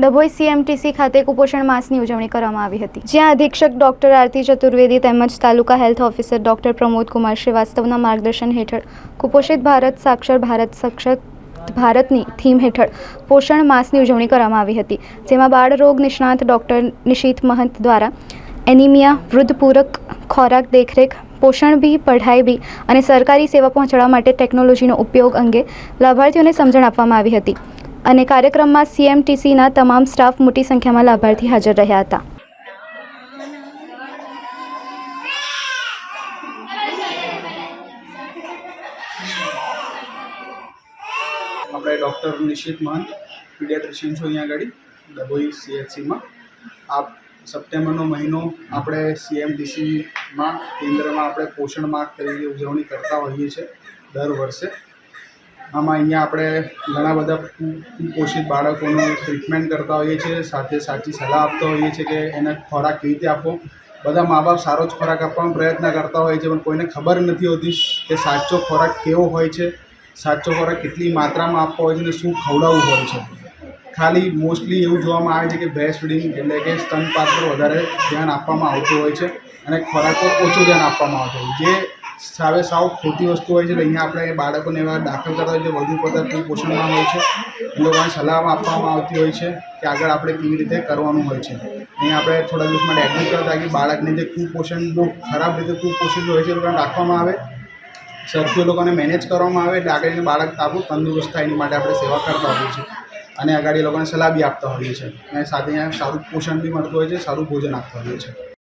Dabhoi CMTC ખાતે કુપોષણ માસની ઉજવણી કરવામાં આવી હતી, જ્યાં અધિક્ષક ડોક્ટર આરતી ચતુર્વેદી તેમજ taluka health officer doctor Pramod Kumar શ્રીવાસ્તવના માર્ગદર્શન હેઠળ કુપોષિત ભારત સાક્ષર ભારત સક્ષત ભારતની થીમ હેઠળ પોષણ માસની ઉજવણી કરવામાં આવી હતી, જેમાં બાળ રોગ નિષ્ણાત ડોક્ટર નિશિત મહંત દ્વારા એનિમિયા વૃદ્ધ પૂરક ખોરાક દેખરેખ, પોષણ બી, પઢાઈ બી અને સરકારી સેવા પહોંચાડવા માટે ટેકનોલોજીનો ઉપયોગ અંગે લાભાર્થીઓને સમજણ આપવામાં આવી હતી. અને કાર્યક્રમમાં સીએમટીસીના તમામ સ્ટાફ મોટી સંખ્યામાં લાભાર્થી હાજર રહ્યા હતા. આપણે ડૉક્ટર નિશિત મહંત પીડિયાટ્રિશિયન છું અહીંયા આગળ ડભોઈ સીએચસીમાં આ સપ્ટેમ્બરનો મહિનો આપણે સીએમડીસીમાં કેન્દ્રમાં આપણે પોષણ માર્ગ તરીકે ઉજવણી કરતા હોઈએ છીએ દર વર્ષે. આમાં અહીંયા આપણે ઘણા બધા કુપોષિત બાળકોનું ટ્રીટમેન્ટ કરતા હોઈએ છીએ, સાથે સાચી સલાહ આપતા હોઈએ છીએ કે એને ખોરાક કેવી રીતે આપવો. બધા મા બાપ સારો જ ખોરાક આપવાનો પ્રયત્ન કરતા હોય છે, પણ કોઈને ખબર નથી હોતી કે સાચો ખોરાક કેવો હોય છે, સાચો ખોરાક કેટલી માત્રામાં આપવો હોય છે અને શું ખવડાવવું હોય છે. ખાલી મોસ્ટલી એવું જોવામાં આવે છે કે બ્રેસ્ટ ફીડિંગ એટલે કે સ્તનપાન પર વધારે ધ્યાન આપવામાં આવતું હોય છે અને ખોરાક પર ઓછું ધ્યાન આપવામાં આવતું હોય જે સાવે સાવ ખોટી વસ્તુ હોય છે તો અહીંયા આપણે બાળકોને એવા દાખલ કરતા હોય છે વધુ પડતા કુપોષણમાં હોય છે. એ લોકોને સલાહ આપવામાં આવતી હોય છે કે આગળ આપણે કેવી રીતે કરવાનું હોય છે. અહીંયા આપણે થોડા દિવસ માટે એડમિટ કરતા કે બાળકને જે કુપોષણ બહુ ખરાબ રીતે કુપોષણ હોય છે એ લોકોને રાખવામાં આવે. સરખું લોકોને મેનેજ કરવામાં આવે એટલે આગળ બાળક તાબુ તંદુરસ્ત થાય એની માટે આપણે સેવા કરતા હોઈએ છીએ. અને આગળ એ લોકોને સલાહ બી આપતા હોઈએ છીએ. અને સાથે અહીંયા સારું પોષણ બી મળતું હોય છે, સારું ભોજન આપતા હોઈએ છીએ.